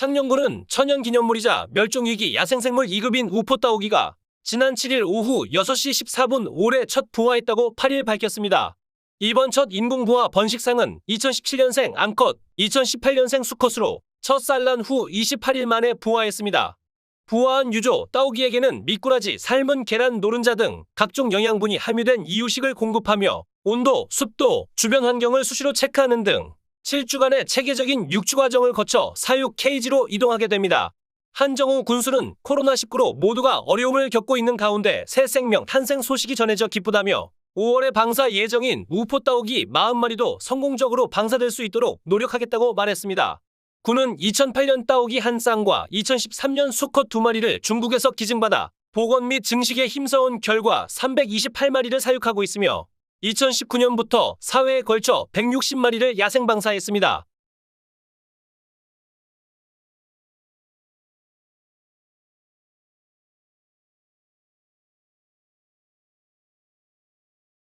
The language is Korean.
창녕군은 천연기념물이자 멸종위기 야생생물 2급인 우포따오기가 지난 7일 오후 6시 14분 올해 첫 부화했다고 8일 밝혔습니다. 이번 첫 인공부화 번식상은 2017년생 암컷, 2018년생 수컷으로 첫 산란 후 28일 만에 부화했습니다. 부화한 유조 따오기에게는 미꾸라지, 삶은 계란, 노른자 등 각종 영양분이 함유된 이유식을 공급하며 온도, 습도, 주변 환경을 수시로 체크하는 등 7주간의 체계적인 육주 과정을 거쳐 사육 케이지로 이동하게 됩니다. 한정우 군수는 코로나19로 모두가 어려움을 겪고 있는 가운데 새 생명 탄생 소식이 전해져 기쁘다며 5월에 방사 예정인 우포 따오기 40마리도 성공적으로 방사될 수 있도록 노력하겠다고 말했습니다. 군은 2008년 따오기 한 쌍과 2013년 수컷 두 마리를 중국에서 기증받아 복원 및 증식에 힘써온 결과 328마리를 사육하고 있으며 2019년부터 사회에 걸쳐 160마리를 야생 방사했습니다.